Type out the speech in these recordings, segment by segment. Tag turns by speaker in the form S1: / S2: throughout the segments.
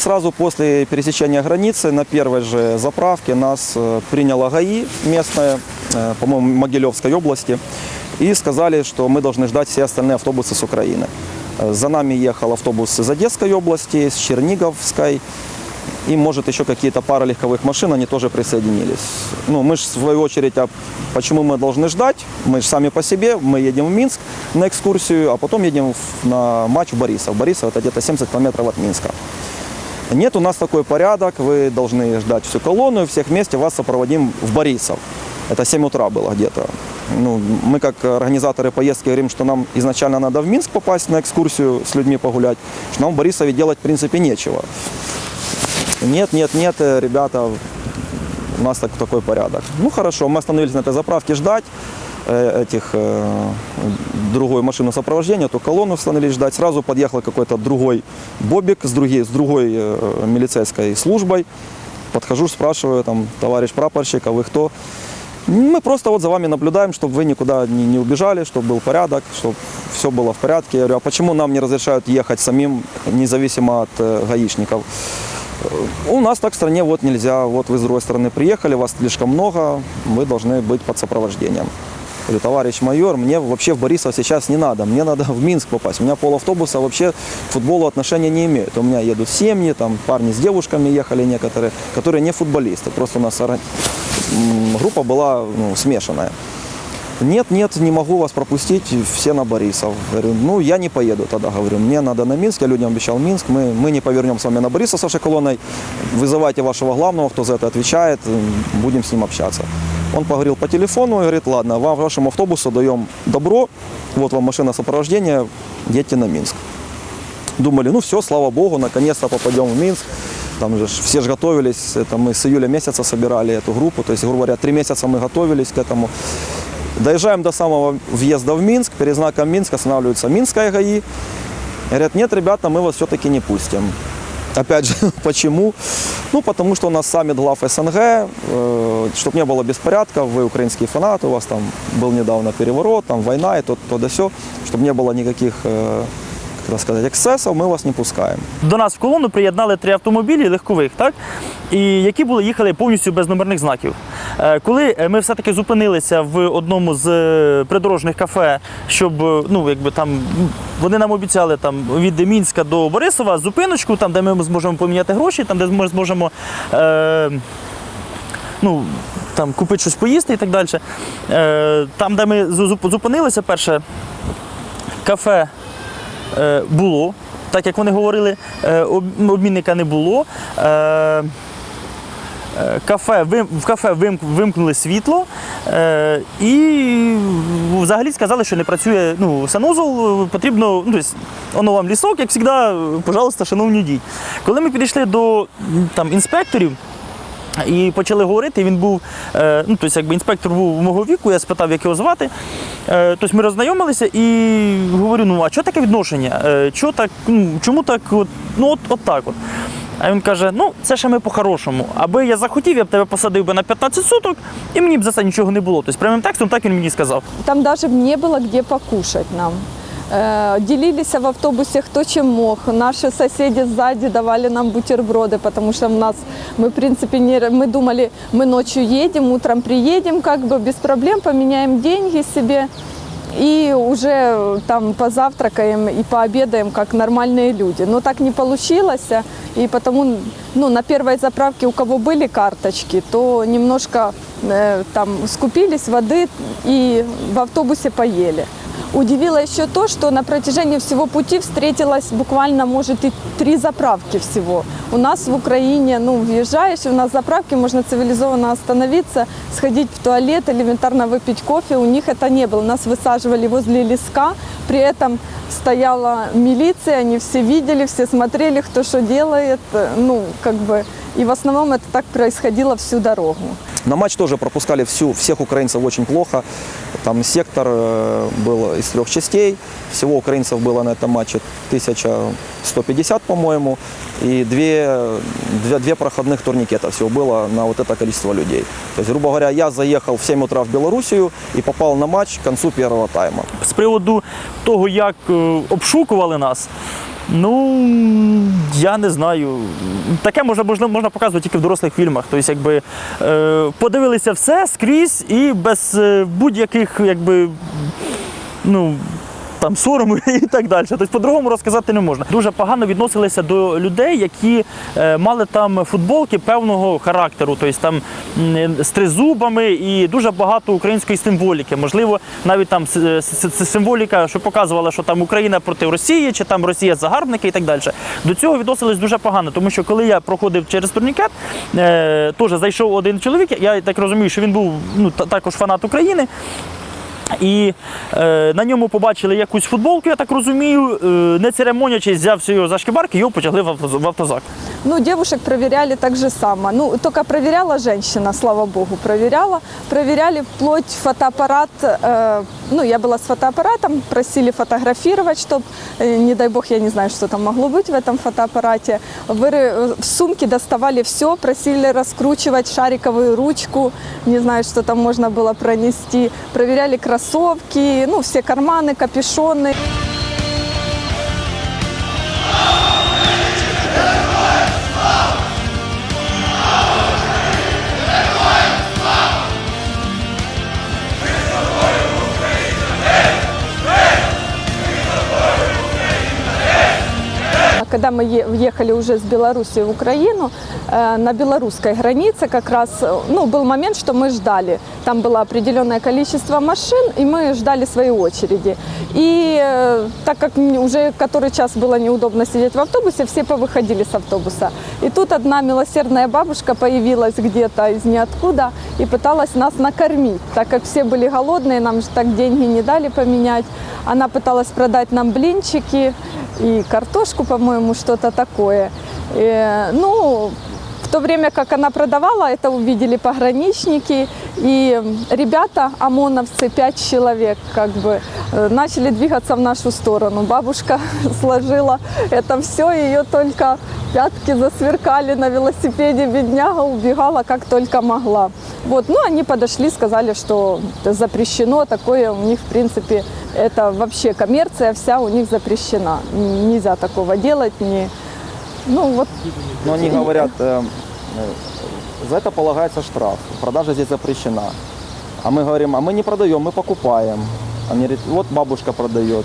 S1: Сразу после пересечения границы на первой же заправке нас э, приняла ГАИ местная, э, по-моему, Могилевской области, и сказали, что мы должны ждать все остальные автобусы с Украины. Э, За нами ехал автобус из Одесской области, из Черниговской, и, может, еще какие-то пара легковых машин, они тоже присоединились. Ну, мы же, в свою очередь, а почему мы должны ждать? Мы же сами по себе, мы едем в Минск на экскурсию, а потом едем на матч в Борисов. Борисов – это где-то 70 километров от Минска. Нет, у нас такой порядок, вы должны ждать всю колонну, и всех вместе вас сопроводим в Борисов. Это 7 утра было где-то. Ну, мы как организаторы поездки говорим, что нам изначально надо в Минск попасть на экскурсию с людьми погулять, что нам в Борисове делать в принципе нечего. Нет, нет, нет, э, ребята, у нас так, такой порядок. Ну хорошо, мы остановились на этой заправке ждать э, этих другую машину сопровождения, эту колонну остановились ждать. Сразу подъехал какой-то другой бобик с другой, с другой э, милицейской службой. Подхожу, спрашиваю, там, товарищ прапорщик, а вы кто? Мы просто вот за вами наблюдаем, чтобы вы никуда не, не убежали, чтобы был порядок, чтобы все было в порядке. Я говорю, а почему нам не разрешают ехать самим, независимо от э, гаишников? У нас так в стране вот нельзя. Вот вы с другой стороны приехали, вас слишком много, вы должны быть под сопровождением. Говорю, товарищ майор, мне вообще в Борисов сейчас не надо, мне надо в Минск попасть. У меня пол автобуса вообще к футболу отношения не имеет. У меня едут семьи, там парни с девушками ехали некоторые, которые не футболисты. Просто у нас группа была ну, смешанная. Нет, нет, не могу вас пропустить, все на Борисов. Говорю, ну я не поеду тогда, говорю, мне надо на Минск, я людям обещал Минск, мы, мы не повернем с вами на Борисов с вашей колонной, вызывайте вашего главного, кто за это отвечает, будем с ним общаться. Он поговорил по телефону и говорит, ладно, вам вашему автобусу даем добро, вот вам машина сопровождения, едьте на Минск. Думали, ну все, слава богу, наконец-то попадем в Минск. Там же ж все же готовились, это мы с июля месяца собирали эту группу, то есть, грубо говоря, три месяца мы готовились к этому. Доезжаем до самого въезда в Минск, перед знаком Минск останавливается Минская ГАИ. Говорят, нет, ребята, мы вас все-таки не пустим. Опять же, почему? Ну, потому что у нас саммит глав СНГ, чтобы не было беспорядков, вы украинские фанаты, у вас там был недавно переворот, там война и то, то да сё, чтобы не было никаких, э, как это сказать, эксцессов, мы вас не пускаем.
S2: До нас в колону приєднали три автомобілі легкових, так? І які були їхали повністю без номерних знаків. Е, Коли е, ми все-таки зупинилися в одному з е, придорожних кафе, щоб ну, якби там вони нам обіцяли там від Мінська до Борисова зупиночку, там, де ми зможемо поміняти гроші, там, де ми зможемо. Е, ну, там, купити щось поїсти і так далі. Е, там, де ми зупинилися, перше кафе е, було, так як вони говорили, обмінника не було. Кафе, вим- в кафе вим- вимкнули світло е, і взагалі сказали, що не працює ну, санузол, потрібно, ну, тобто, воно вам лісок, як завжди, пожалуйста, шановні йдіть. Коли ми підійшли до там, інспекторів, і почали говорити. Він був, е, ну тобто, якби інспектор був мого віку, я спитав, як його звати. Е, тобто ми роззнайомилися і говорю: ну а що таке відношення? Е, так, ну, чому так, от, ну от, от так от. А він каже: ну, це ще ми по-хорошому. Аби я захотів, я б тебе посадив би на 15 суток, і мені б за це нічого не було. Тобто прямим текстом так він мені сказав.
S3: Там даже не было где покушать нам. Э, Делились в автобусе кто чем мог. Наши соседи сзади давали нам бутерброды, потому что у нас мы в принципе не мы думали, мы ночью едем, утром приедем, как бы без проблем поменяем деньги себе и уже там позавтракаем и пообедаем как нормальные люди. Но так не получилось, и потому ну, на первой заправке у кого были карточки, то немножко э, там скупились воды и в автобусе поели. Удивило еще то, что на протяжении всего пути встретилось буквально, может, и три заправки всего. У нас в Украине, ну, въезжаешь, у нас заправки, можно цивилизованно остановиться, сходить в туалет, элементарно выпить кофе. У них это не было. Нас высаживали возле леска, при этом стояла милиция, они все видели, все смотрели, кто что делает. Ну, как бы, и в основном это так происходило всю дорогу.
S1: На матч тоже пропускали всю, всех украинцев очень плохо. Там сектор э, был из трех частей. Всего украинцев было на этом матче 1150, по-моему. И две, две, две проходных турникета всего было на вот это количество людей. То есть, грубо говоря, я заехал в 7 утра в Белоруссию и попал на матч к концу первого тайма.
S2: З приводу того, як е, обшукували нас. Ну я не знаю. Таке можна, можна, можна показувати тільки в дорослих фільмах. Тобто, якби е, подивилися все скрізь і без е, будь-яких, якби. Ну, там сорому і так далі. Тобто по-другому розказати не можна. Дуже погано відносилися до людей, які е, мали там футболки певного характеру, тобто там з тризубами і дуже багато української символіки. Можливо, навіть там с- символіка, що показувала, що там Україна проти Росії, чи там Росія загарбники і так далі. До цього відносились дуже погано, тому що коли я проходив через турнікет, е, теж зайшов один чоловік. Я так розумію, що він був ну, також фанат України. І е, на ньому побачили якусь футболку, я так розумію, е, не церемонячись, взявся його за шкибарки, його потягли в, авто, в автозак.
S3: Ну, девушек проверяли так же само. Ну, только проверяла женщина, слава богу, проверяла. Проверяли вплоть фотоаппарат. э, ну, я была с фотоаппаратом, просили фотографировать, чтобы, не дай бог, я не знаю, что там могло быть в этом фотоаппарате. Выры- в сумке доставали все, просили раскручивать шариковую ручку, не знаю, что там можно было пронести. Проверяли кроссовки, ну, все карманы, капюшоны. Когда мы е- ехали уже с Беларуси в Украину, э, на белорусской границе как раз э, ну, был момент, что мы ждали. Там было определенное количество машин, и мы ждали своей очереди. И э, так как уже который час было неудобно сидеть в автобусе, все повыходили с автобуса. И тут одна милосердная бабушка появилась где-то из ниоткуда и пыталась нас накормить. Так как все были голодные, нам же так деньги не дали поменять. Она пыталась продать нам блинчики и картошку, по-моему, что-то такое. Э, ну, в то время как она продавала, это увидели пограничники, и ребята, ОМОНовцы, пять человек, как бы, э, начали двигаться в нашу сторону. Бабушка сложила это все, ее только пятки засверкали на велосипеде, бедняга убегала как только могла. Вот, ну, они подошли, сказали, что это запрещено, такое у них, в принципе, это вообще коммерция вся у них запрещена. Нельзя такого делать, не... Ну, вот
S1: Но они говорят, э, э, за это полагается штраф, продажа здесь запрещена. А мы говорим, а мы не продаем, мы покупаем. Они говорят, вот бабушка продает.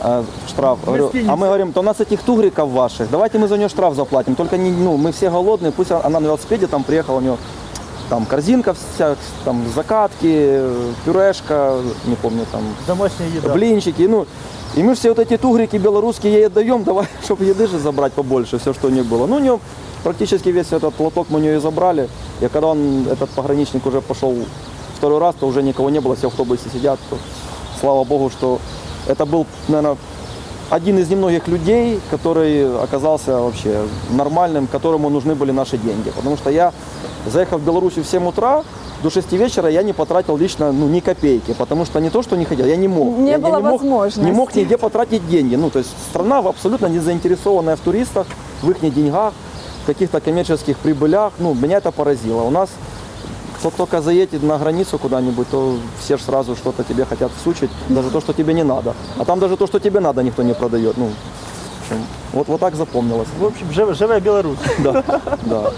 S1: э, Штраф. Говорю, а мы говорим, то у нас этих тугриков ваших, давайте мы за нее штраф заплатим. Только не, ну, мы все голодные, пусть она на велосипеде там приехала, у нее там корзинка вся, там закатки, э, пюрешка, не помню, там
S2: Домашня їда.
S1: блинчики, ну, и мы все вот эти тугрики белорусские ей отдаем, давай, чтобы еды же забрать побольше, все, что у нее было. Ну, у нее практически весь этот платок мы у нее и забрали. И когда он, этот пограничник уже пошел второй раз, то уже никого не было, все в автобусе сидят. То, слава богу, что это был, наверное, один из немногих людей, который оказался вообще нормальным, которому нужны были наши деньги. Потому что я, заехав в Беларусь в 7 утра, до 6 вечера я не потратил лично ну, ни копейки, потому что не то, что не хотел, я не мог.
S3: Не
S1: я,
S3: было
S1: я не мог,
S3: возможности.
S1: Не мог нигде потратить деньги. Ну, то есть страна абсолютно не заинтересованная в туристах, в их деньгах, в каких-то коммерческих прибылях. Ну, меня это поразило. У нас кто только заедет на границу куда-нибудь, то все же сразу что-то тебе хотят всучить, даже то, что тебе не надо. А там даже то, что тебе надо, никто не продает. Ну, в общем, вот, вот так запомнилось.
S2: В общем, живая Беларусь.
S1: Да, да.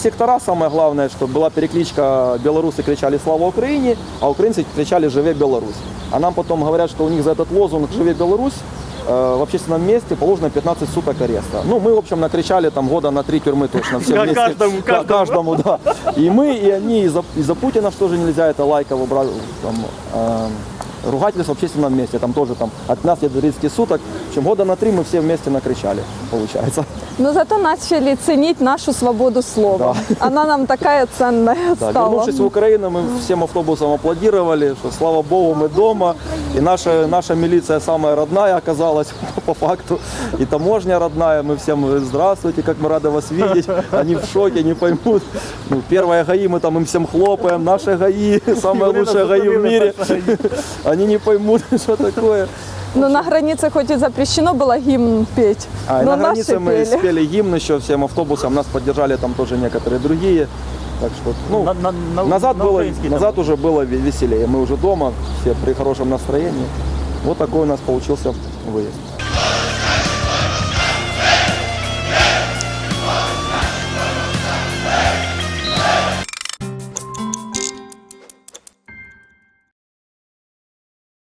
S1: сектора самое главное, что была перекличка, белорусы кричали «Слава Украине», а украинцы кричали «Живе Беларусь». А нам потом говорят, что у них за этот лозунг «Живе Беларусь» э, в общественном месте положено 15 суток ареста. Ну, мы, в общем, накричали там года на три тюрьмы точно. Все
S2: Ка-
S1: вместе.
S2: каждому,
S1: Да,
S2: каждому.
S1: каждому, да. И мы, и они, и за, и за Путина что же нельзя, это лайково брать, там, э, ругательство в общественном месте, там тоже там от нас до 30 суток. В общем, года на три мы все вместе накричали, получается.
S3: Но зато начали ценить нашу свободу слова. Она нам такая ценная
S1: Да,
S3: стала.
S1: вернувшись в Украину, мы всем автобусом аплодировали, что слава богу, мы дома. И наша, наша милиция самая родная оказалась по факту. И таможня родная. Мы всем говорим, здравствуйте, как мы рады вас видеть. Они в шоке, не поймут. Ну, первая ГАИ, мы там им всем хлопаем. Наши ГАИ, самая лучшая ГАИ в мире. Они не поймут, что такое.
S3: Но на границе хоть и запрещено было гимн петь,
S1: А, и
S3: но
S1: на
S3: наши
S1: границе мы
S3: пели.
S1: спели гимн еще всем автобусам. Нас поддержали там тоже некоторые другие. Так что, ну,
S2: На- на- на-
S1: назад,
S2: на
S1: было,
S2: украинский там.
S1: назад уже было ве- веселее. Мы уже дома, все при хорошем настроении. Вот такой у нас получился выезд.